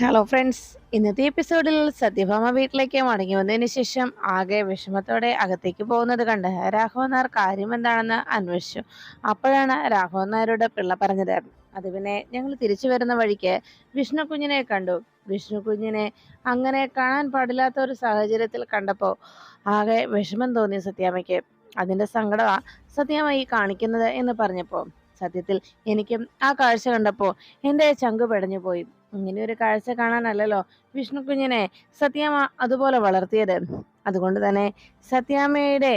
Hello friends ഇന്നത്തെ എപ്പിസോഡിൽ സത്യഭാമ വീട്ടിലേക്ക് മടങ്ങി വന്നതിന് ശേഷം ആകെ വിഷമത്തോടെ അകത്തേക്ക് പോകുന്നത് കണ്ട് രാഘവൻ നായർ കാര്യം എന്താണെന്ന് അന്വേഷിച്ചു. അപ്പോഴാണ് രാഘവൻ നായരോട് പിള്ള പറഞ്ഞത്. അത് പിന്നെ ഞങ്ങൾ തിരിച്ചു വരുന്ന വഴിക്ക് വിഷ്ണു കുഞ്ഞിനെ കണ്ടു. വിഷ്ണു കുഞ്ഞിനെ അങ്ങനെ കാണാൻ പാടില്ലാത്ത ഒരു സാഹചര്യത്തിൽ കണ്ടപ്പോൾ ആകെ വിഷമം തോന്നി സത്യാമ്മയ്ക്ക്. അതിന്റെ സങ്കടമാണ് സത്യാമ്മ ഈ കാണിക്കുന്നത് എന്ന് പറഞ്ഞപ്പോൾ സത്യത്തിൽ എനിക്കും ആ കാഴ്ച കണ്ടപ്പോൾ എന്റെ ചങ്ക് പെടഞ്ഞു പോയി ഇങ്ങനെ ഒരു കാഴ്ച കാണാനല്ലല്ലോ. വിഷ്ണു കുഞ്ഞിനെ സത്യാമ്മ അതുപോലെ വളർത്തിയത്. അതുകൊണ്ട് തന്നെ സത്യാമ്മയുടെ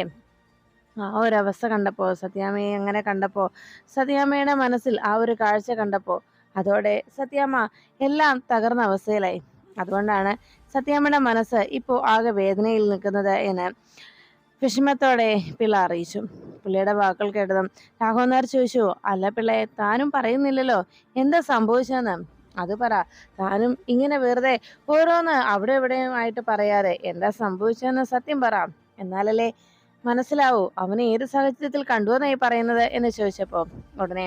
ആ ഒരു അവസ്ഥ കണ്ടപ്പോൾ സത്യാമ്മയെ അങ്ങനെ കണ്ടപ്പോൾ സത്യാമ്മയുടെ മനസ്സിൽ ആ ഒരു കാഴ്ച കണ്ടപ്പോൾ അതോടെ സത്യാമ്മ എല്ലാം തകർന്ന അവസ്ഥയിലായി. അതുകൊണ്ടാണ് സത്യാമ്മയുടെ മനസ്സ് ഇപ്പോൾ ആകെ വേദനയിൽ നിൽക്കുന്നത് എന്ന് വിഷമത്തോടെ പിള്ള അറിയിച്ചു. പിള്ളയുടെ വാക്കുകൾ കേട്ടതും രാഘവനാർ ചോദിച്ചു അല്ല പിള്ളയെ താനും പറയുന്നില്ലല്ലോ. എന്താ സംഭവിച്ചതെന്ന്? അത് പറ. താനും ഇങ്ങനെ വെറുതെ ഓരോന്ന് അവിടെ ഇവിടെയുമായിട്ട് പറയാതെ എന്താ സംഭവിച്ചതെന്ന് സത്യം പറ. എന്നാലല്ലേ മനസ്സിലാവൂ അവനെ ഏത് സാഹചര്യത്തിൽ കണ്ടുവെന്നായി പറയുന്നത് എന്ന് ചോദിച്ചപ്പോ ഉടനെ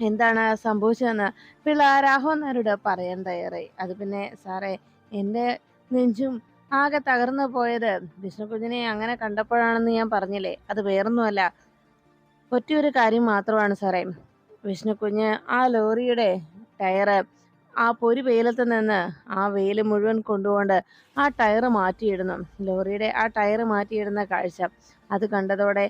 എന്താണ് സംഭവിച്ചതെന്ന് പിള്ള രാഘവൻ നായരോട് പറയാൻ തയ്യാറായി. അത് പിന്നെ സാറേ എന്റെ നെഞ്ചും ആകെ തകർന്നു പോയത് വിഷ്ണുകുഞ്ഞിനെ അങ്ങനെ കണ്ടപ്പോഴാണെന്ന് ഞാൻ പറഞ്ഞില്ലേ? അത് വേറൊന്നുമല്ല. ഒറ്റയൊരു കാര്യം മാത്രമാണ് സാറേ. വിഷ്ണുക്കുഞ്ഞ് ആ ലോറിയുടെ ടയറ് ആ പൊരി വെയിലത്ത് നിന്ന് ആ വെയിൽ മുഴുവൻ കൊണ്ടുകൊണ്ട് ആ ടയർ മാറ്റിയിടുന്നു. ലോറിയുടെ ആ ടയർ മാറ്റിയിടുന്ന കാഴ്ച അത് കണ്ടതോടെ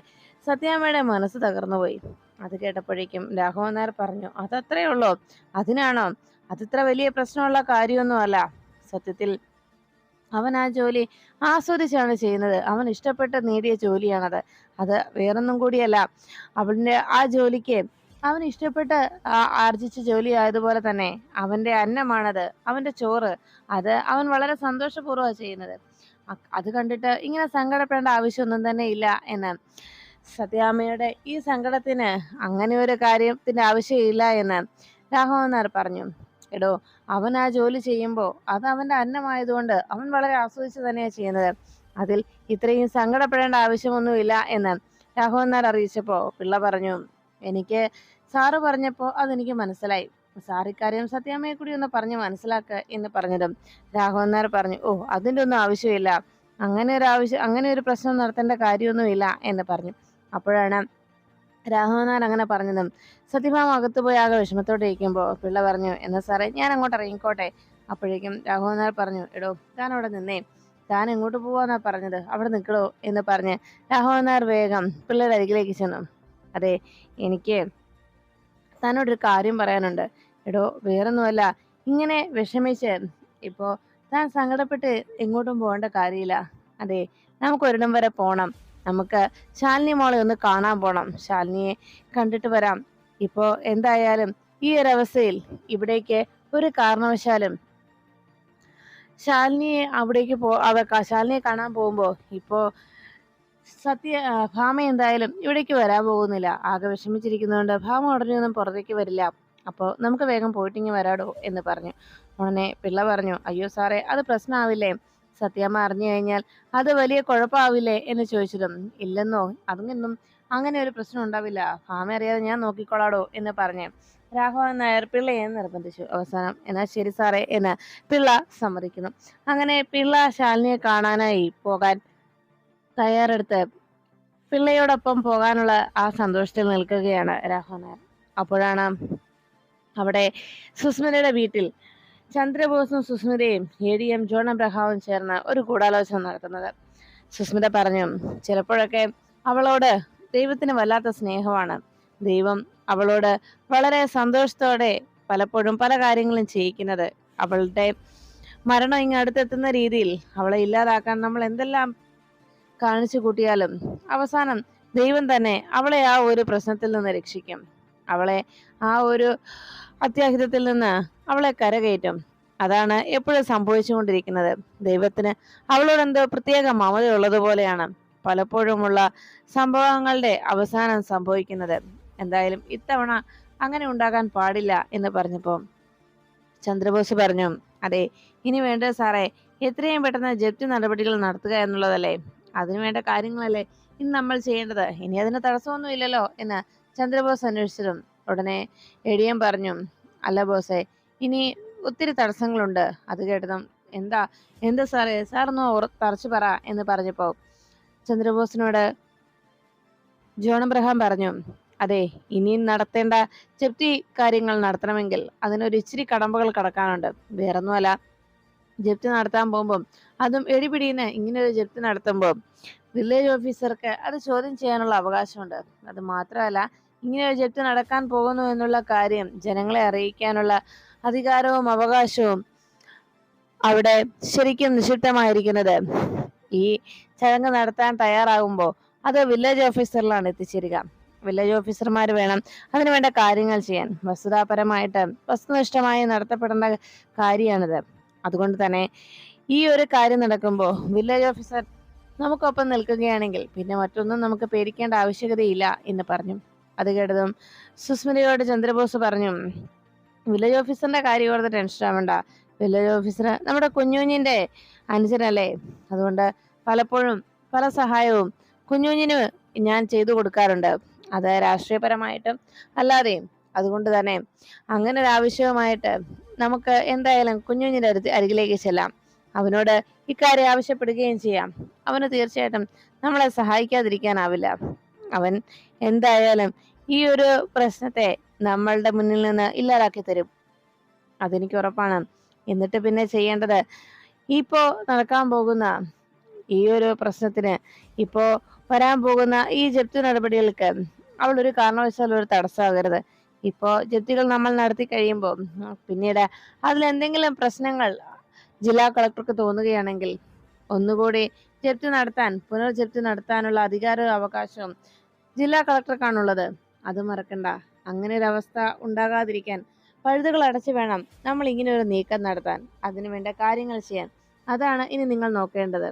സത്യാമ്മയുടെ മനസ്സ് തകർന്നുപോയി അത് കേട്ടപ്പോഴേക്കും രാഘവൻ നായർ പറഞ്ഞു അതത്രേ ഉള്ളൂ. അതിനാണോ? അതിത്ര വലിയ പ്രശ്നമുള്ള കാര്യമൊന്നുമല്ല. സത്യത്തിൽ അവൻ ആ ജോലി ആസ്വദിച്ചാണ് ചെയ്യുന്നത്. അവൻ ഇഷ്ടപ്പെട്ട് നേടിയ ജോലിയാണത്. അത് വേറൊന്നും കൂടിയല്ല. അവന്റെ ആ ജോലിക്ക് അവൻ ഇഷ്ടപ്പെട്ട് ആർജിച്ച ജോലി ആയതുപോലെ തന്നെ അവന്റെ അന്നമാണത് അവന്റെ ചോറ്. അത് അവൻ വളരെ സന്തോഷപൂർവമാണ് ചെയ്യുന്നത്. അത് കണ്ടിട്ട് ഇങ്ങനെ സങ്കടപ്പെടേണ്ട ആവശ്യമൊന്നും തന്നെ ഇല്ല എന്ന്. സത്യാമ്മയുടെ ഈ സങ്കടത്തിന് അങ്ങനെ ഒരു കാര്യത്തിന്റെ ആവശ്യമില്ല എന്ന് രാഘവന്നാർ പറഞ്ഞു. എടോ അവൻ ആ ജോലി ചെയ്യുമ്പോൾ അത് അവന്റെ അന്നമായതുകൊണ്ട് അവൻ വളരെ ആസ്വദിച്ച് തന്നെയാണ് ചെയ്യുന്നത്. അതിൽ ഇത്രയും സങ്കടപ്പെടേണ്ട ആവശ്യമൊന്നുമില്ല എന്ന് രാഘവൻ നായർ അറിയിച്ചപ്പോൾ പിള്ള പറഞ്ഞു. എനിക്ക് സാറ് പറഞ്ഞപ്പോൾ അതെനിക്ക് മനസ്സിലായി. സാർ ഇക്കാര്യം സത്യാമ്മയെ കൂടി ഒന്ന് പറഞ്ഞ് മനസ്സിലാക്കുക എന്ന് പറഞ്ഞതും രാഘവൻ നായർ പറഞ്ഞു ഓ അതിന്റെ ഒന്നും ആവശ്യമില്ല. അങ്ങനെ ഒരു ആവശ്യം അങ്ങനെ ഒരു പ്രശ്നം നടത്തേണ്ട കാര്യമൊന്നുമില്ല എന്ന് പറഞ്ഞു. അപ്പോഴാണ് രാഘവൻ നായർ അങ്ങനെ പറഞ്ഞതും സത്യഭാമ അകത്ത് പോയി ആകെ വിഷമത്തോടെ ഇരിക്കുമ്പോൾ പിള്ള പറഞ്ഞു എന്നാ സാറേ ഞാൻ അങ്ങോട്ട് ഇറങ്ങിക്കോട്ടെ. അപ്പോഴേക്കും രാഘവൻ നായർ പറഞ്ഞു എടോ താൻ അവിടെ നിന്നേ. താൻ എങ്ങോട്ട് പോവാന്നാ പറഞ്ഞത്? അവിടെ നിൽക്കണോ എന്ന് പറഞ്ഞ് രാഘവൻ നായർ വേഗം പിള്ളയുടെ അരികിലേക്ക് ചെന്നു. അതെ എനിക്ക് താനോടൊരു കാര്യം പറയാനുണ്ട്. എടോ വേറൊന്നുമല്ല. ഇങ്ങനെ വിഷമിച്ച് ഇപ്പോൾ താൻ സങ്കടപ്പെട്ട് എങ്ങോട്ടും പോകേണ്ട കാര്യമില്ല. അതെ നമുക്ക് ഒരിടം വരെ പോകണം നമുക്ക് ശാലിനി മോളെ ഒന്ന് കാണാൻ പോകണം ശാലിനിയെ കണ്ടിട്ട് വരാം. ഇപ്പോൾ എന്തായാലും ഈ ഒരവസ്ഥയിൽ ഇവിടേക്ക് ഒരു കാരണവശാലും ശാലിനിയെ അവിടേക്ക് പോ അവ ശാലിനിയെ കാണാൻ പോകുമ്പോൾ ഇപ്പോ സത്യ ഭാമ എന്തായാലും ഇവിടേക്ക് വരാൻ പോകുന്നില്ല. ആകെ വിഷമിച്ചിരിക്കുന്നതുകൊണ്ട് ഭാമ ഉടനെ ഒന്നും പുറത്തേക്ക് വരില്ല. അപ്പോൾ നമുക്ക് വേഗം പോയിട്ടിങ്ങി വരാടോ എന്ന് പറഞ്ഞു. ഉടനെ പിള്ള പറഞ്ഞു അയ്യോ സാറേ അത് പ്രശ്നമാവില്ലേ സത്യാമ്മ അറിഞ്ഞു കഴിഞ്ഞാൽ അത് വലിയ കുഴപ്പമാവില്ലേ? എന്ന് ചോദിച്ചതും ഇല്ലെന്നോ അതൊന്നും അങ്ങനെ ഒരു പ്രശ്നം ഉണ്ടാവില്ല. ഭാമ അറിയാതെ ഞാൻ നോക്കിക്കോളാടോ എന്ന് പറഞ്ഞു രാഘവൻ നായർ പിള്ളയെ നിർബന്ധിച്ചു. അവസാനം എന്നാ ശരി സാറേ എന്ന് പിള്ള സമ്മതിക്കുന്നു. അങ്ങനെ പിള്ള ശാലിനിയെ കാണാനായി പോകാൻ തയ്യാറെടുത്ത് പിള്ളയോടൊപ്പം പോകാനുള്ള ആ സന്തോഷത്തിൽ നിൽക്കുകയാണ് നായർ. അപ്പോഴാണ് അവിടെ സുസ്മിതയുടെ വീട്ടിൽ ചന്ദ്രബോസും സുസ്മിതയും എ ഡി എം ജോൺ അബ്രഹാവും ചേർന്ന് ഒരു ഗൂഢാലോചന നടത്തുന്നത്. സുസ്മിത പറഞ്ഞു ചിലപ്പോഴൊക്കെ അവളോട് ദൈവത്തിന് വല്ലാത്ത സ്നേഹമാണ്. ദൈവം അവളോട് വളരെ സന്തോഷത്തോടെ പലപ്പോഴും പല കാര്യങ്ങളും ചെയ്യിക്കുന്നത്. അവളുടെ മരണം ഇങ്ങ് അടുത്തെത്തുന്ന രീതിയിൽ അവളെ ഇല്ലാതാക്കാൻ നമ്മൾ എന്തെല്ലാം കാണിച്ചു കൂട്ടിയാലും അവസാനം ദൈവം തന്നെ അവളെ ആ ഒരു പ്രശ്നത്തിൽ നിന്ന് രക്ഷിക്കും. അവളെ ആ ഒരു അത്യാഹിതത്തിൽ നിന്ന് അവളെ കരകയറ്റും. അതാണ് എപ്പോഴും സംഭവിച്ചുകൊണ്ടിരിക്കുന്നത്. ദൈവത്തിന് അവളോട് എന്തോ പ്രത്യേക മമത ഉള്ളതുപോലെയാണ് പലപ്പോഴുമുള്ള സംഭവങ്ങളുടെ അവസാനം സംഭവിക്കുന്നത്. എന്തായാലും ഇത്തവണ അങ്ങനെ ഉണ്ടാകാൻ പാടില്ല എന്ന് പറഞ്ഞപ്പോൾ ചന്ദ്രബോസ് പറഞ്ഞു അതെ ഇനി വേണ്ടത് സാറേ എത്രയും പെട്ടെന്ന് ജപ്തി നടപടികൾ നടത്തുക എന്നുള്ളതല്ലേ? അതിനുവേണ്ട കാര്യങ്ങളല്ലേ? ഇനി നമ്മൾ ചെയ്യേണ്ടത്. ഇനി അതിന് തടസ്സമൊന്നും ഇല്ലല്ലോ എന്ന് ചന്ദ്രബോസ് അന്വേഷിച്ചതും ഉടനെ എടിയൻ പറഞ്ഞു അല്ല ബോസെ ഇനി ഒത്തിരി തടസ്സങ്ങളുണ്ട്. അത് കേട്ടതും എന്താ? എന്താ സാറേ? സാറൊന്ന് തറച്ചു പറ എന്ന് പറഞ്ഞപ്പോ ചന്ദ്രബോസിനോട് ജോൺ അബ്രഹാം പറഞ്ഞു അതെ ഇനിയും നടത്തേണ്ട ചെപ്റ്റി കാര്യങ്ങൾ നടത്തണമെങ്കിൽ അതിനൊരു ഇച്ചിരി കടമ്പകൾ കടക്കാനുണ്ട്. വേറൊന്നുമല്ല ജപ്തി നടത്താൻ പോകുമ്പോൾ അതും എടിപിടിന്ന് ഇങ്ങനെ ഒരു ജപ്തി നടത്തുമ്പോൾ വില്ലേജ് ഓഫീസർക്ക് അത് ചോദ്യം ചെയ്യാനുള്ള അവകാശമുണ്ട്. അത് മാത്രമല്ല ഇങ്ങനെ ഒരു ജപ്തി നടക്കാൻ പോകുന്നു എന്നുള്ള കാര്യം ജനങ്ങളെ അറിയിക്കാനുള്ള അധികാരവും അവകാശവും അവിടെ ശരിക്കും നിഷിദ്ധമായിരിക്കുന്നത് ഈ ചടങ്ങ് നടത്താൻ തയ്യാറാകുമ്പോൾ അത് വില്ലേജ് ഓഫീസറിലാണ് എത്തിച്ചേരുക. വില്ലേജ് ഓഫീസർമാർ വേണം അതിനുവേണ്ട കാര്യങ്ങൾ ചെയ്യാൻ. വസ്തുതാപരമായിട്ട് വസ്തുനിഷ്ഠമായി നടത്തപ്പെടേണ്ട കാര്യമാണിത്. അതുകൊണ്ട് തന്നെ ഈ ഒരു കാര്യം നടക്കുമ്പോൾ വില്ലേജ് ഓഫീസർ നമുക്കൊപ്പം നിൽക്കുകയാണെങ്കിൽ പിന്നെ മറ്റൊന്നും നമുക്ക് പേടിക്കേണ്ട ആവശ്യകതയില്ല എന്ന് പറഞ്ഞു. അത് കേട്ടതും സുസ്മിതയോട് ചന്ദ്രബോസ് പറഞ്ഞു വില്ലേജ് ഓഫീസറിന്റെ കാര്യം ഓർത്ത് ടെൻഷൻ ആവണ്ട. വില്ലേജ് ഓഫീസർ നമ്മുടെ കുഞ്ഞുഞ്ഞിന്റെ അനുജനല്ലേ? അതുകൊണ്ട് പലപ്പോഴും പല സഹായവും കുഞ്ഞുഞ്ഞിന് ഞാൻ ചെയ്തു കൊടുക്കാറുണ്ട്. അത് രാഷ്ട്രീയപരമായിട്ടും അല്ലാതെയും. അതുകൊണ്ട് തന്നെ അങ്ങനെ ഒരു ആവശ്യവുമായിട്ട് നമുക്ക് എന്തായാലും കുഞ്ഞുഞ്ഞിന്റെ അടുത്ത് അരികിലേക്ക് ചെല്ലാം. അവനോട് ഇക്കാര്യം ആവശ്യപ്പെടുകയും ചെയ്യാം. അവന് തീർച്ചയായിട്ടും നമ്മളെ സഹായിക്കാതിരിക്കാനാവില്ല. അവൻ എന്തായാലും ഈ ഒരു പ്രശ്നത്തെ നമ്മളുടെ മുന്നിൽ നിന്ന് ഇല്ലാതാക്കി തരും. അതെനിക്ക് ഉറപ്പാണ്. എന്നിട്ട് പിന്നെ ചെയ്യേണ്ടത് ഇപ്പോ നടക്കാൻ പോകുന്ന ഈ ഒരു പ്രശ്നത്തിന് ഇപ്പോ വരാൻ പോകുന്ന ഈ ജപ്തി നടപടികൾക്ക് അവൾ ഒരു കാരണവശാലും ഒരു തടസ്സമാകരുത്. ഇപ്പോ ജപ്തികൾ നമ്മൾ നടത്തി കഴിയുമ്പോൾ പിന്നീട് അതിൽ എന്തെങ്കിലും പ്രശ്നങ്ങൾ ജില്ലാ കളക്ടർക്ക് തോന്നുകയാണെങ്കിൽ ഒന്നുകൂടി ജപ്തി നടത്താൻ പുനർ പുനർജപ്തി നടത്താനുള്ള അധികാരവും അവകാശവും ജില്ലാ കളക്ടർക്കാണുള്ളത്. അത് മറക്കണ്ട. അങ്ങനെ ഒരു അവസ്ഥ ഉണ്ടാകാതിരിക്കാൻ പഴുതുകൾ അടച്ചു വേണം നമ്മൾ ഇങ്ങനെ ഒരു നീക്കം നടത്താൻ അതിനു വേണ്ട കാര്യങ്ങൾ ചെയ്യാൻ. അതാണ് ഇനി നിങ്ങൾ നോക്കേണ്ടത്.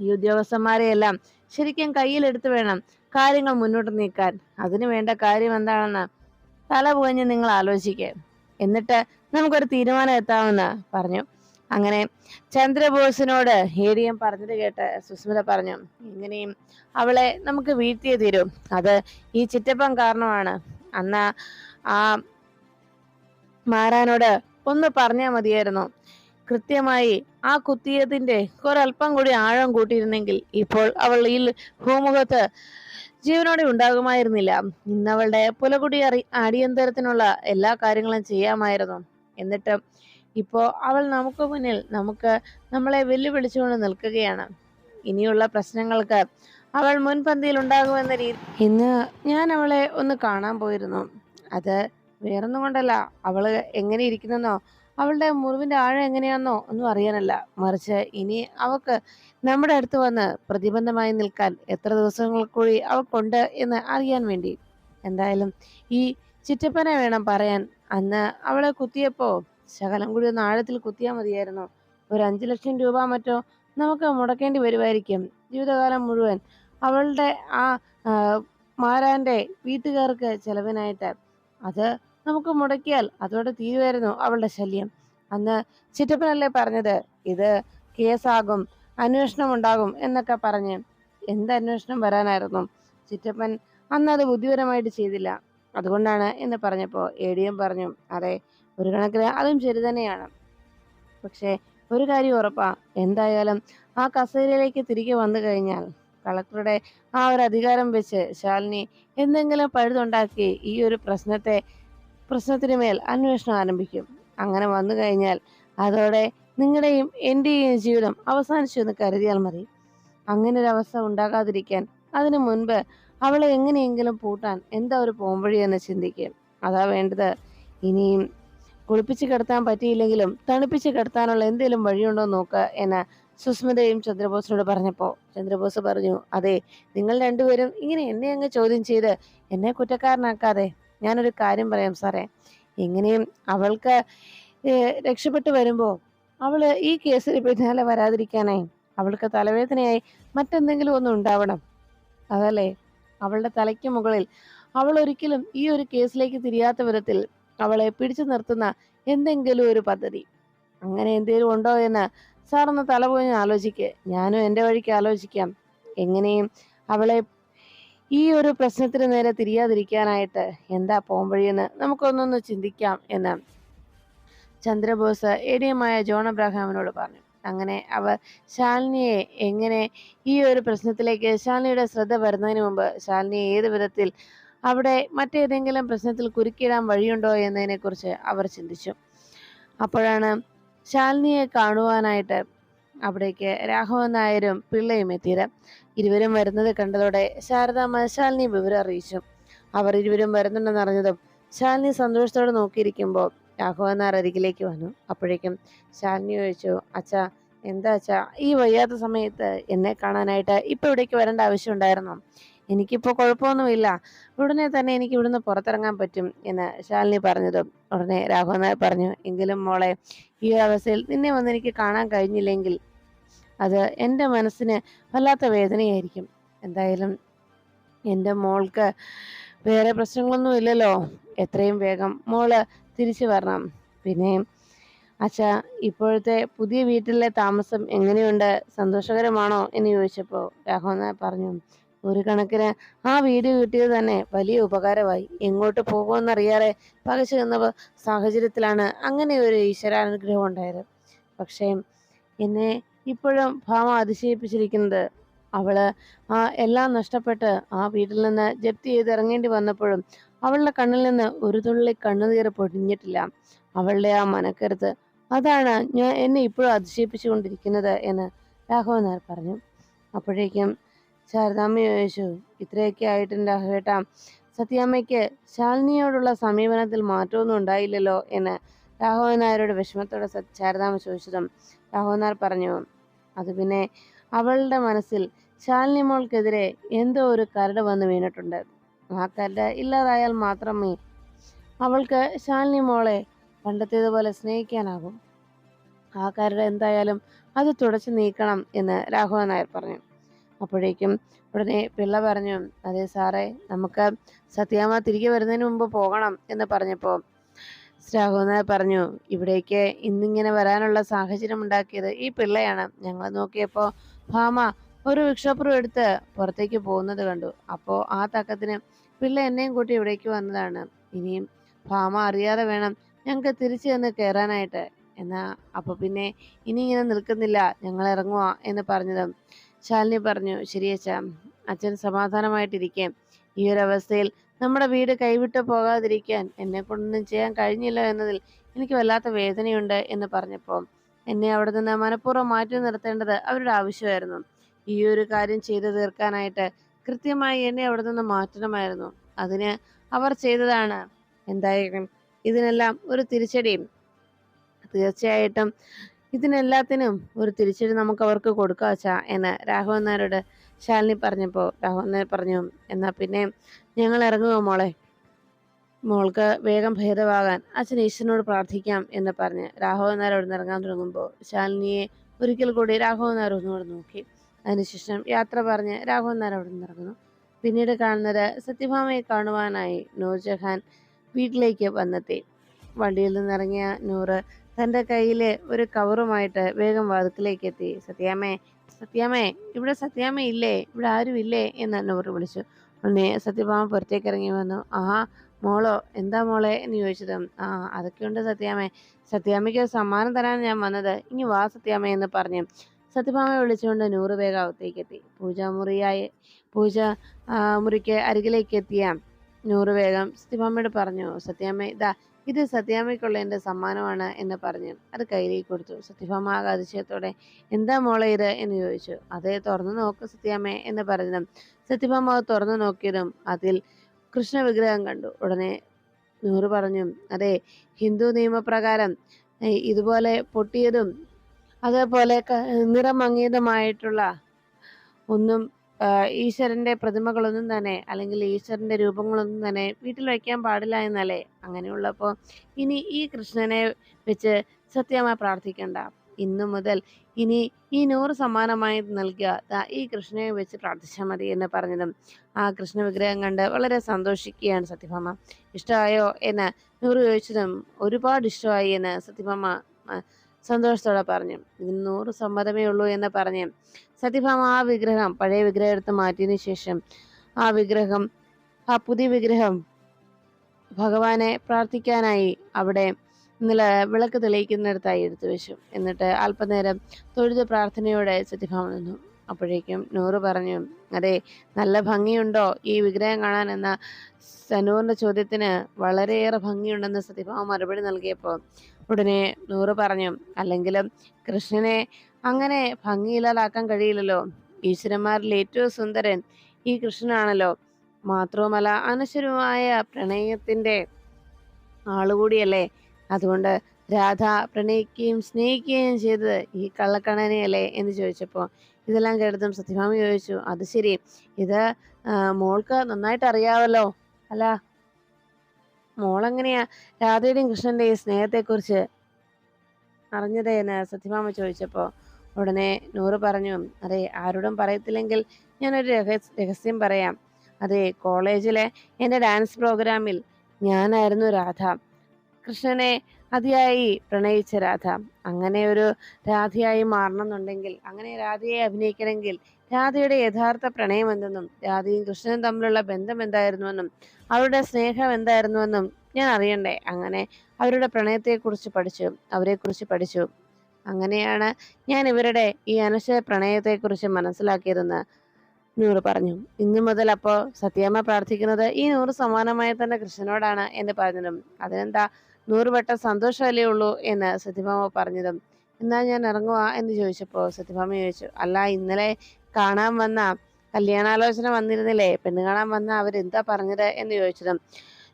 ഈ ഉദ്യോഗസ്ഥന്മാരെയെല്ലാം ശരിക്കും കയ്യിലെടുത്ത് വേണം കാര്യങ്ങൾ മുന്നോട്ട് നീക്കാൻ. അതിനു വേണ്ട കാര്യം എന്താണെന്ന് തല പുകഞ്ഞ് നിങ്ങൾ ആലോചിക്കുക എന്നിട്ട് നമുക്കൊരു തീരുമാനം എത്താമെന്ന് പറഞ്ഞു. അങ്ങനെ ചന്ദ്രബോസിനോട് ഹേരിയം പറഞ്ഞത് കേട്ട് സുസ്മിത പറഞ്ഞു ഇങ്ങനെയും അവളെ നമുക്ക് വീഴ്ത്തിയേ തീരും. അത് ഈ ചിറ്റപ്പം കാരണമാണ്. അന്ന് ആ മാറാനോട് ഒന്ന് പറഞ്ഞാൽ മതിയായിരുന്നു. കൃത്യമായി ആ കുത്തിയതിന്റെ ഒരല്പം കൂടി ആഴം കൂട്ടിയിരുന്നെങ്കിൽ ഇപ്പോൾ അവൾ ഈ ഭൂമുഖത്ത് ജീവനോടെ ഉണ്ടാകുമായിരുന്നില്ല. ഇന്നവളുടെ പുലകുടി അറി അടിയന്തരത്തിനുള്ള എല്ലാ കാര്യങ്ങളും ചെയ്യാമായിരുന്നു. എന്നിട്ട് ഇപ്പോ അവൾ നമുക്ക് മുന്നിൽ നമുക്ക് നമ്മളെ വെല്ലുവിളിച്ചുകൊണ്ട് നിൽക്കുകയാണ്. ഇനിയുള്ള പ്രശ്നങ്ങൾക്ക് അവൾ മുൻപന്തിയിൽ ഉണ്ടാകുമെന്ന രീതി ഇന്ന് ഞാൻ അവളെ ഒന്ന് കാണാൻ പോയിരുന്നു. അത് വേറൊന്നും കൊണ്ടല്ല. അവൾ എങ്ങനെ ഇരിക്കുന്നെന്നോ അവളുടെ മുറിവിന്റെ ആഴം എങ്ങനെയാണെന്നോ ഒന്നും അറിയാനല്ല. മറിച്ച് ഇനി അവക്ക് നമ്മുടെ അടുത്ത് വന്ന് പ്രതിബന്ധമായി നിൽക്കാൻ എത്ര ദിവസങ്ങൾ കൂടി അവൾക്കുണ്ട് എന്ന് അറിയാൻ വേണ്ടി. എന്തായാലും ഈ ചിറ്റപ്പനെ വേണം പറയാൻ. അന്ന് അവളെ കുത്തിയപ്പോൾ ശകലം കൂടി ഒന്ന് ആഴത്തിൽ കുത്തിയാൽ മതിയായിരുന്നു. ഒരു അഞ്ചു ലക്ഷം രൂപ മറ്റോ നമുക്ക് മുടക്കേണ്ടി വരുമായിരിക്കും. ജീവിതകാലം മുഴുവൻ അവളുടെ ആ മാരാന്റെ വീട്ടുകാർക്ക് ചെലവിനായിട്ട്. അത് നമുക്ക് മുടക്കിയാൽ അതോടെ തീരുമായിരുന്നു അവളുടെ ശല്യം. അന്ന് ചിറ്റപ്പനല്ലേ പറഞ്ഞത്? ഇത് കേസാകും അന്വേഷണം ഉണ്ടാകും എന്നൊക്കെ പറഞ്ഞ് എന്ത് അന്വേഷണം വരാനായിരുന്നു? ചിറ്റപ്പൻ അന്ന് അത് ബുദ്ധിപരമായിട്ട് ചെയ്തില്ല. അതുകൊണ്ടാണ് എന്ന് പറഞ്ഞപ്പോൾ എ ഡി എം പറഞ്ഞു അതെ ഒരു കണക്കിന് അതും ശരി തന്നെയാണ്. പക്ഷേ ഒരു കാര്യം ഉറപ്പാ എന്തായാലും ആ കസേരയിലേക്ക് തിരികെ വന്നു കഴിഞ്ഞാൽ കളക്ടറുടെ ആ ഒരു അധികാരം വെച്ച് ശാലിനി എന്തെങ്കിലും പഴുതുണ്ടാക്കി ഈ ഒരു പ്രശ്നത്തെ പ്രശ്നത്തിന് മേൽ അന്വേഷണം ആരംഭിക്കും. അങ്ങനെ വന്നു കഴിഞ്ഞാൽ അതോടെ നിങ്ങളുടെയും എന്റെയും ജീവിതം അവസാനിച്ചു എന്ന് കരുതിയാൽ മതി. അങ്ങനെ ഒരു അവസ്ഥ ഉണ്ടാകാതിരിക്കാൻ അതിനു മുൻപ് അവളെ എങ്ങനെയെങ്കിലും പൂട്ടാൻ എന്താ ഒരു പോംവഴി എന്ന് ചിന്തിക്കുക അതാ വേണ്ടത്. ഇനിയും കുളിപ്പിച്ച് കിടത്താൻ പറ്റിയില്ലെങ്കിലും തണുപ്പിച്ച് കിടത്താനുള്ള എന്തെങ്കിലും വഴിയുണ്ടോ നോക്കുക എന്ന് സുസ്മിതയും ചന്ദ്രബോസിനോട് പറഞ്ഞപ്പോൾ ചന്ദ്രബോസ് പറഞ്ഞു അതെ നിങ്ങൾ രണ്ടുപേരും ഇങ്ങനെ എന്നെ അങ്ങ് ചോദ്യം ചെയ്ത് എന്നെ കുറ്റക്കാരനാക്കാതെ ഞാനൊരു കാര്യം പറയാം സാറേ. ഇങ്ങനെയും അവൾക്ക് രക്ഷപ്പെട്ടു വരുമ്പോൾ അവൾ ഈ കേസിൽ പിന്നാലെ വരാതിരിക്കാനായി അവൾക്ക് തലവേദനയായി മറ്റെന്തെങ്കിലും ഒന്നും ഉണ്ടാവണം. അതല്ലേ? അവളുടെ തലയ്ക്ക് മുകളിൽ അവൾ ഒരിക്കലും ഈ ഒരു കേസിലേക്ക് തിരിയാത്ത വിധത്തിൽ അവളെ പിടിച്ചു നിർത്തുന്ന എന്തെങ്കിലും ഒരു പദ്ധതി. അങ്ങനെ എന്തെങ്കിലും ഉണ്ടോ എന്ന് സാറൊന്ന് തല പോയി ആലോചിക്കേ. ഞാനും എന്റെ വഴിക്ക് ആലോചിക്കാം. എങ്ങനെയും അവളെ ഈ ഒരു പ്രശ്നത്തിന് നേരെ തിരിയാതിരിക്കാനായിട്ട് എന്താ പോകുമ്പോഴെന്ന് നമുക്കൊന്നൊന്ന് ചിന്തിക്കാം എന്ന് ചന്ദ്രബോസ് എടിയമായ ജോൺ അബ്രാഹാമിനോട് പറഞ്ഞു. അങ്ങനെ അവർ ശാലിനിയെ എങ്ങനെ ഈ ഒരു പ്രശ്നത്തിലേക്ക് ശാലിനിയുടെ ശ്രദ്ധ വരുന്നതിന് മുമ്പ് ശാലിനിയെ ഏത് വിധത്തിൽ അവിടെ മറ്റേതെങ്കിലും പ്രശ്നത്തിൽ കുരുക്കിയിടാൻ വഴിയുണ്ടോ എന്നതിനെക്കുറിച്ച് അവർ ചിന്തിച്ചു. അപ്പോഴാണ് ശാലിനിയെ കാണുവാനായിട്ട് അവിടേക്ക് രാഘവൻ നായരും പിള്ളയും എത്തിയത്. ഇരുവരും വരുന്നത് കണ്ടതോടെ ശാരദാമ്മ ശാലിനി വിവരം അറിയിച്ചു. അവർ ഇരുവരും വരുന്നുണ്ടെന്ന് അറിഞ്ഞതും ശാലിനി സന്തോഷത്തോടെ നോക്കിയിരിക്കുമ്പോൾ രാഘവൻ നായർ അരികിലേക്ക് വന്നു. അപ്പോഴേക്കും ശാലിനി ചോദിച്ചു അച്ഛാ എന്താ അച്ഛാ ഈ വയ്യാത്ത സമയത്ത് എന്നെ കാണാനായിട്ട് ഇപ്പൊ ഇവിടേക്ക് വരേണ്ട ആവശ്യം ഉണ്ടായിരുന്നോ? എനിക്കിപ്പോ കുഴപ്പമൊന്നുമില്ല ഉടനെ തന്നെ എനിക്ക് ഇവിടുന്ന് പുറത്തിറങ്ങാൻ പറ്റും എന്ന് ശാലിനി പറഞ്ഞതും ഉടനെ രാഘവൻ നായർ പറഞ്ഞു. എങ്കിലും മോളെ ഈ അവസ്ഥയിൽ നിന്നെ വന്ന് എനിക്ക് കാണാൻ കഴിഞ്ഞില്ലെങ്കിൽ അത് എന്റെ മനസ്സിന് വല്ലാത്ത വേദനയായിരിക്കും. എന്തായാലും എന്റെ മോൾക്ക് വേറെ പ്രശ്നങ്ങളൊന്നും ഇല്ലല്ലോ. എത്രയും വേഗം മോൾ തിരിച്ചു വരണം. പിന്നെ അച്ഛ ഇപ്പോഴത്തെ പുതിയ വീട്ടിലെ താമസം എങ്ങനെയുണ്ട്? സന്തോഷകരമാണോ എന്ന് ചോദിച്ചപ്പോൾ രാഘവൻ നായർ പറഞ്ഞു ഒരു കണക്കിന് ആ വീട് കിട്ടിയത് തന്നെ വലിയ ഉപകാരമായി. എങ്ങോട്ട് പോകുമെന്നറിയാതെ പകച്ചു നിന്ന സാഹചര്യത്തിലാണ് അങ്ങനെ ഒരു ഈശ്വരാനുഗ്രഹം ഉണ്ടായത്. പക്ഷേ എന്നെ ഇപ്പോഴും ഭാമ അതിശയിപ്പിച്ചിരിക്കുന്നത് അവൾ ആ എല്ലാം നഷ്ടപ്പെട്ട് ആ വീട്ടിൽ നിന്ന് ജപ്തി ചെയ്ത് ഇറങ്ങേണ്ടി വന്നപ്പോഴും അവളുടെ കണ്ണിൽ നിന്ന് ഒരു തുള്ളി കണ്ണുനീർ പൊടിഞ്ഞിട്ടില്ല. അവളുടെ ആ മനക്കരുത്ത് അതാണ് ഞാൻ എന്നെ ഇപ്പോഴും അതിശയിപ്പിച്ചുകൊണ്ടിരിക്കുന്നത് എന്ന് രാഘവൻ നായർ പറഞ്ഞു. അപ്പോഴേക്കും ശാരദാമ്മ ചോദിച്ചു ഇത്രയൊക്കെ ആയിട്ടുണ്ട്. രാഘവേട്ട സത്യാമ്മയ്ക്ക് ശാലിനിയോടുള്ള സമീപനത്തിൽ മാറ്റമൊന്നും ഉണ്ടായില്ലല്ലോ എന്ന് രാഘവൻ നായരോട് വിഷമത്തോടെ ശാരദാമ്മ ചോദിച്ചതും രാഘവൻ നായർ പറഞ്ഞു. അത് പിന്നെ അവളുടെ മനസ്സിൽ ശാലിനി മോൾക്കെതിരെ എന്തോ ഒരു കരട് വന്ന് വീണിട്ടുണ്ട്. ആ കരട് ഇല്ലാതായാൽ മാത്രമേ അവൾക്ക് ശാലിനി മോളെ പണ്ടത്തേതുപോലെ സ്നേഹിക്കാനാകും. ആ കരട് എന്തായാലും അത് തുടച്ചു നീക്കണം എന്ന് രാഘവൻ നായർ പറഞ്ഞു. അപ്പോഴേക്കും ഉടനെ പിള്ള പറഞ്ഞു അതെ സാറേ നമുക്ക് സത്യാമ്മ തിരികെ വരുന്നതിന് മുമ്പ് പോകണം എന്ന് പറഞ്ഞപ്പോൾ രാഘവൻ പറഞ്ഞു ഇവിടേക്ക് ഇന്നിങ്ങനെ വരാനുള്ള സാഹചര്യം ഉണ്ടാക്കിയത് ഈ പിള്ളയാണ്. ഞങ്ങൾ നോക്കിയപ്പോൾ ഭാമ ഒരു വിക്ഷോപ്പറും എടുത്ത് പുറത്തേക്ക് പോകുന്നത് കണ്ടു. അപ്പോൾ ആ തക്കത്തിന് പിള്ള എന്നെയും കൂട്ടി ഇവിടേക്ക് വന്നതാണ്. ഇനിയും ഭാമ അറിയാതെ വേണം ഞങ്ങൾക്ക് തിരിച്ചു ചെന്ന് കയറാനായിട്ട് എന്നാ അപ്പോൾ പിന്നെ ഇനി ഇങ്ങനെ നിൽക്കുന്നില്ല ഞങ്ങൾ ഇറങ്ങുക എന്ന് പറഞ്ഞതും ശാലിനി പറഞ്ഞു ശരിയച്ച അച്ഛൻ സമാധാനമായിട്ടിരിക്കെ. ഈ ഒരു അവസ്ഥയിൽ നമ്മുടെ വീട് കൈവിട്ട് പോകാതിരിക്കാൻ എന്നെ കൊണ്ടൊന്നും ചെയ്യാൻ കഴിഞ്ഞില്ല എന്നതിൽ എനിക്ക് വല്ലാത്ത വേദനയുണ്ട് എന്ന് പറഞ്ഞപ്പോൾ എന്നെ അവിടെ നിന്ന് മനഃപൂർവം മാറ്റി നിർത്തേണ്ടത് അവരുടെ ആവശ്യമായിരുന്നു. ഈ ഒരു കാര്യം ചെയ്തു തീർക്കാനായിട്ട് കൃത്യമായി എന്നെ അവിടെ നിന്ന് മാറ്റണമായിരുന്നു. അതിന് അവർ ചെയ്തതാണ്. എന്തായാലും ഇതിനെല്ലാം ഒരു തിരിച്ചടിയും തീർച്ചയായിട്ടും ഇതിനെല്ലാത്തിനും ഒരു തിരിച്ചടി നമുക്ക് അവർക്ക് കൊടുക്കാം വച്ചാ എന്ന് രാഘവൻ നായരോട് ശാലിനി പറഞ്ഞപ്പോൾ രാഘവൻ നായർ പറഞ്ഞു എന്നാ പിന്നെ ഞങ്ങൾ ഇറങ്ങുക മോളെ? മോൾക്ക് വേഗം ഭേദമാകാൻ അച്ഛൻ ഈശ്വരനോട് പ്രാർത്ഥിക്കാം എന്ന് പറഞ്ഞ് രാഘവൻ നായർ അവിടെ ഇറങ്ങാൻ തുടങ്ങുമ്പോൾ ശാലിനിയെ ഒരിക്കൽ കൂടി രാഘവൻ നായർ ഒന്നുകൂടെ നോക്കി. അതിനുശേഷം യാത്ര പറഞ്ഞ് രാഘവൻ നായർ അവിടെ നിന്ന് ഇറങ്ങുന്നു. പിന്നീട് കാണുന്നത് സത്യഭാമയെ കാണുവാനായി നൂർജഹാൻ വീട്ടിലേക്ക് വന്നെത്തി. വണ്ടിയിൽ നിന്നിറങ്ങിയ നൂറ് തന്റെ കയ്യിൽ ഒരു കവറുമായിട്ട് വേഗം വാതുക്കിലേക്ക് എത്തി സത്യാമ്മേ സത്യാമ്മേ ഇവിടെ സത്യാമ്മ ഇല്ലേ? ഇവിടെ ആരും ഇല്ലേ? എന്ന് നൂറ് വിളിച്ചു. ഉണ്ണി സത്യഭാമ പുറത്തേക്ക് ഇറങ്ങി വന്നു. ആ മോളോ എന്താ മോളെ? എന്ന് ചോദിച്ചത്. ആ അതൊക്കെയുണ്ട് സത്യാമ്മേ. സത്യാമ്മയ്ക്ക് സമ്മാനം തരാൻ ഞാൻ വന്നത്. ഇനി വാ സത്യാമ്മ എന്ന് പറഞ്ഞു. സത്യഭാമയെ വിളിച്ചുകൊണ്ട് നൂറ് വേഗം അകത്തേക്ക് എത്തി പൂജാമുറിയായി പൂജ മുറിക്ക് അരികിലേക്ക് എത്തിയ നൂറ് വേഗം സത്യഭാമയോട് പറഞ്ഞു. സത്യാമ്മ ഇതാ ഇത് സത്യാമ്മയ്ക്കുള്ള എന്റെ സമ്മാനമാണ് എന്ന് പറഞ്ഞു അത് കയ്യിലേക്ക് കൊടുത്തു. സത്യഭാമ അതിശയത്തോടെ എന്താ മോളെ ഇത്? എന്ന് ചോദിച്ചു. അതേ തുറന്നു നോക്ക് സത്യാമ്മ എന്ന് പറഞ്ഞു സത്യഭാമ അത് തുറന്നു നോക്കിയതും അതിൽ കൃഷ്ണ വിഗ്രഹം കണ്ടു. ഉടനെ നൂറ് പറഞ്ഞു അതെ ഹിന്ദു നിയമപ്രകാരം ഇതുപോലെ പൊട്ടിയതും അതേപോലെ നിറമങ്ങിയതുമായിട്ടുള്ള ഒന്നും ഈശ്വരന്റെ പ്രതിമകളൊന്നും തന്നെ അല്ലെങ്കിൽ ഈശ്വരന്റെ രൂപങ്ങളൊന്നും തന്നെ വീട്ടിൽ വയ്ക്കാൻ പാടില്ല എന്നല്ലേ? അങ്ങനെയുള്ളപ്പോൾ ഇനി ഈ കൃഷ്ണനെ വെച്ച് സത്യമായി പ്രാർത്ഥിക്കണ്ട. ഇന്നു മുതൽ ഇനി ഈ നൂറ് സമ്മാനമായി നൽകുക. ഈ കൃഷ്ണനെ വെച്ച് പ്രാർത്ഥിച്ചാൽ മതി എന്ന് പറഞ്ഞതും ആ കൃഷ്ണ വിഗ്രഹം കണ്ട് വളരെ സന്തോഷിക്കുകയാണ് സത്യഭാമ. ഇഷ്ടമായോ എന്ന് നൂറ് ചോദിച്ചതും ഒരുപാട് ഇഷ്ടമായി എന്ന് സത്യഭാമ സന്തോഷത്തോടെ പറഞ്ഞു. ഇതിന് നൂറ് സമ്മതമേ ഉള്ളൂ എന്ന് പറഞ്ഞു. സത്യഭാമ ആ വിഗ്രഹം പഴയ വിഗ്രഹം എടുത്ത് മാറ്റിയതിനു ശേഷം ആ വിഗ്രഹം ആ പുതിയ വിഗ്രഹം ഭഗവാനെ പ്രാർത്ഥിക്കാനായി അവിടെ നില വിളക്ക് തെളിയിക്കുന്നിടത്തായി എടുത്തു വെച്ചു എന്നിട്ട് അല്പനേരം തൊഴുത് പ്രാർത്ഥനയോടെ സത്യഭാമ നിന്നു. അപ്പോഴേക്കും നൂറ് പറഞ്ഞു അതെ നല്ല ഭംഗിയുണ്ടോ ഈ വിഗ്രഹം കാണാൻ? എന്ന സനൂറിന്റെ ചോദ്യത്തിന് വളരെയേറെ ഭംഗിയുണ്ടെന്ന് സത്യഭാമ മറുപടി നൽകിയപ്പോൾ ഉടനെ നൂറ് പറഞ്ഞു അല്ലെങ്കിലും കൃഷ്ണനെ അങ്ങനെ ഭംഗിയില്ലാതാക്കാൻ കഴിയില്ലല്ലോ. ഈശ്വരന്മാരിൽ ഏറ്റവും സുന്ദരൻ ഈ കൃഷ്ണനാണല്ലോ. മാത്രവുമല്ല അനശ്വരമായ പ്രണയത്തിന്റെ ആളുകൂടിയല്ലേ? അതുകൊണ്ട് രാധ പ്രണയിക്കുകയും സ്നേഹിക്കുകയും ചെയ്തത് ഈ കള്ളക്കണ്ണനെയല്ലേ? എന്ന് ചോദിച്ചപ്പോൾ ഇതെല്ലാം കേട്ടതും സത്യഭാമ ചോദിച്ചു അത് ശരി. ഇത് മോൾക്ക് നന്നായിട്ട് അറിയാവല്ലോ അല്ല? മോളെങ്ങനെയാ രാധയുടെയും കൃഷ്ണന്റെയും സ്നേഹത്തെക്കുറിച്ച് അറിഞ്ഞത് എന്ന് സത്യഭാമ ചോദിച്ചപ്പോൾ ഉടനെ നൂറ് പറഞ്ഞു അതെ ആരോടും പറയത്തില്ലെങ്കിൽ ഞാനൊരു രഹസ്യ രഹസ്യം പറയാം. അതെ കോളേജിലെ എന്റെ ഡാൻസ് പ്രോഗ്രാമിൽ ഞാനായിരുന്നു രാധ. കൃഷ്ണനെ അതിയായി പ്രണയിച്ച രാധ. അങ്ങനെ ഒരു രാധയായി മാറണമെന്നുണ്ടെങ്കിൽ അങ്ങനെ രാധയെ അഭിനയിക്കണമെങ്കിൽ രാധയുടെ യഥാർത്ഥ പ്രണയം എന്തെന്നും രാധയും കൃഷ്ണനും തമ്മിലുള്ള ബന്ധം എന്തായിരുന്നുവെന്നും അവരുടെ സ്നേഹം എന്തായിരുന്നുവെന്നും ഞാൻ അറിയണ്ടേ. അങ്ങനെ അവരുടെ പ്രണയത്തെക്കുറിച്ച് പഠിച്ചു അവരെക്കുറിച്ച് പഠിച്ചു. അങ്ങനെയാണ് ഞാൻ ഇവരുടെ ഈ അനശ്വര പ്രണയത്തെക്കുറിച്ച് മനസ്സിലാക്കിയതെന്ന് നൂറ് പറഞ്ഞു. ഇന്നു മുതൽ അപ്പോ സത്യാമ്മ പ്രാർത്ഥിക്കുന്നത് ഈ നൂറ് സമാനമായി തന്നെ കൃഷ്ണനോടാണ് എന്ന് പറഞ്ഞതും അതിനെന്താ നൂറ് വട്ടം സന്തോഷമല്ലേ ഉള്ളൂ എന്ന് സത്യഭാമ പറഞ്ഞതും. എന്നാ ഞാൻ ഇറങ്ങുക എന്ന് ചോദിച്ചപ്പോൾ സത്യഭാമ ചോദിച്ചു അല്ല ഇന്നലെ കാണാൻ വന്ന കല്യാണാലോചന വന്നിരുന്നില്ലേ? പെണ്ണ് കാണാൻ വന്ന അവരെന്താ പറഞ്ഞത്? എന്ന് ചോദിച്ചതും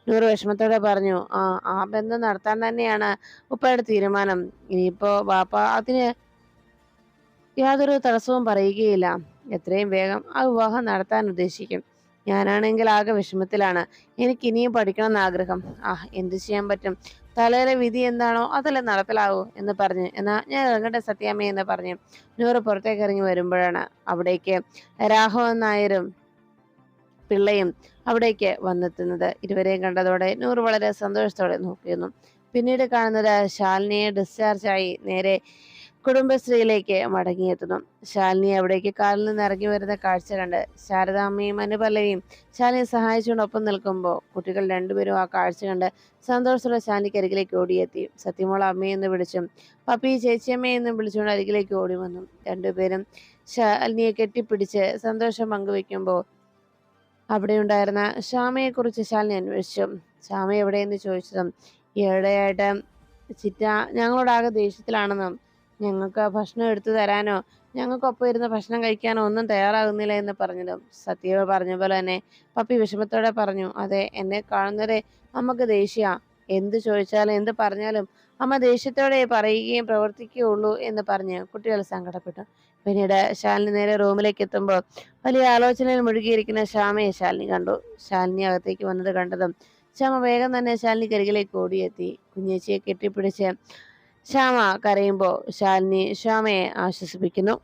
നൂറ് വിഷമത്തോടെ പറഞ്ഞു ആ ആ ബന്ധം നടത്താൻ തന്നെയാണ് ഉപ്പയുടെ തീരുമാനം. ഇനിയിപ്പോ ബാപ്പ അതിന് യാതൊരു തടസ്സവും പറയുകയില്ല. എത്രയും വേഗം ആ വിവാഹം നടത്താൻ ഉദ്ദേശിക്കും. ഞാനാണെങ്കിൽ ആകെ വിഷമത്തിലാണ്. എനിക്ക് ഇനിയും പഠിക്കണം ആഗ്രഹം ആ എന്ത് ചെയ്യാൻ പറ്റും? തലയിലെ വിധി എന്താണോ അതല്ലേ നടപ്പിലാവൂ എന്ന് പറഞ്ഞ്. എന്നാ ഞാൻ ഇറങ്ങട്ടെ സത്യാമ്മ എന്ന് പറഞ്ഞ്. നൂറ് പുറത്തേക്ക് ഇറങ്ങി വരുമ്പോഴാണ് അവിടേക്ക് രാഘവൻ നായരും പിള്ളയും അവിടേക്ക് വന്നെത്തുന്നത്. ഇരുവരെയും കണ്ടതോടെ നൂറ് വളരെ സന്തോഷത്തോടെ നോക്കിയിരുന്നു. പിന്നീട് കാണുന്നത് ശാലിനിയെ ഡിസ്ചാർജായി നേരെ കുടുംബശ്രീയിലേക്ക് മടങ്ങിയെത്തുന്നു. ശാലിനി അവിടേക്ക് കാലിൽ നിന്ന് ഇറങ്ങി വരുന്ന കാഴ്ച കണ്ട് ശാരദാമ്മയും അനുപല്ലവിയും ശാലിനിയെ സഹായിച്ചുകൊണ്ട് ഒപ്പം നിൽക്കുമ്പോൾ കുട്ടികൾ രണ്ടുപേരും ആ കാഴ്ച കണ്ട് സന്തോഷത്തോടെ ശാലിനിക്ക് അരികിലേക്ക് ഓടിയെത്തി. സത്യമോൾ അമ്മയെന്ന് വിളിച്ചും പപ്പി ചേച്ചിയമ്മയെന്നും വിളിച്ചുകൊണ്ട് അരികിലേക്ക് ഓടി വന്നു. രണ്ടുപേരും ശാലിനിയെ കെട്ടിപ്പിടിച്ച് സന്തോഷം പങ്കുവെക്കുമ്പോൾ അവിടെ ഉണ്ടായിരുന്ന ശ്യാമയെക്കുറിച്ച് ശാലിനി അന്വേഷിച്ചു. ശ്യാമ എവിടെയെന്ന് ചോദിച്ചതും ഈയിടെയായിട്ട് ചിറ്റ ഞങ്ങളോടാകെ ദേഷ്യത്തിലാണെന്നും ഞങ്ങൾക്ക് ഭക്ഷണം എടുത്തു തരാനോ? ഞങ്ങൾക്കൊപ്പം ഇരുന്ന് ഭക്ഷണം കഴിക്കാനോ ഒന്നും തയ്യാറാകുന്നില്ല എന്ന് പറഞ്ഞതും സത്യവ പറഞ്ഞ പോലെ തന്നെ പപ്പി വിഷമത്തോടെ പറഞ്ഞു അതെ എന്നെ കാണുന്നവരെ അമ്മയ്ക്ക് ദേഷ്യ. എന്ത് ചോദിച്ചാലും എന്ത് പറഞ്ഞാലും അമ്മ ദേഷ്യത്തോടെ പറയുകയും പ്രവർത്തിക്കുകയുള്ളൂ എന്ന് പറഞ്ഞ് കുട്ടികൾ സങ്കടപ്പെട്ടു. പിന്നീട് ശാലിനി നേരെ റൂമിലേക്ക് എത്തുമ്പോൾ വലിയ ആലോചനയിൽ മുഴുകിയിരിക്കുന്ന ശ്യാമയെ ശാലിനി കണ്ടു. ശാലിനി അകത്തേക്ക് വന്നത് കണ്ടതും ശ്യാമ വേഗം തന്നെ ശാലിനി കരികിലേക്ക് ഓടിയെത്തി. കുഞ്ഞേച്ചിയെ കെട്ടിപ്പിടിച്ച് ശ്യാമ കരയുമ്പോൾ ശാലിനി ശ്യാമയെ ആശ്വസിപ്പിക്കുന്നു.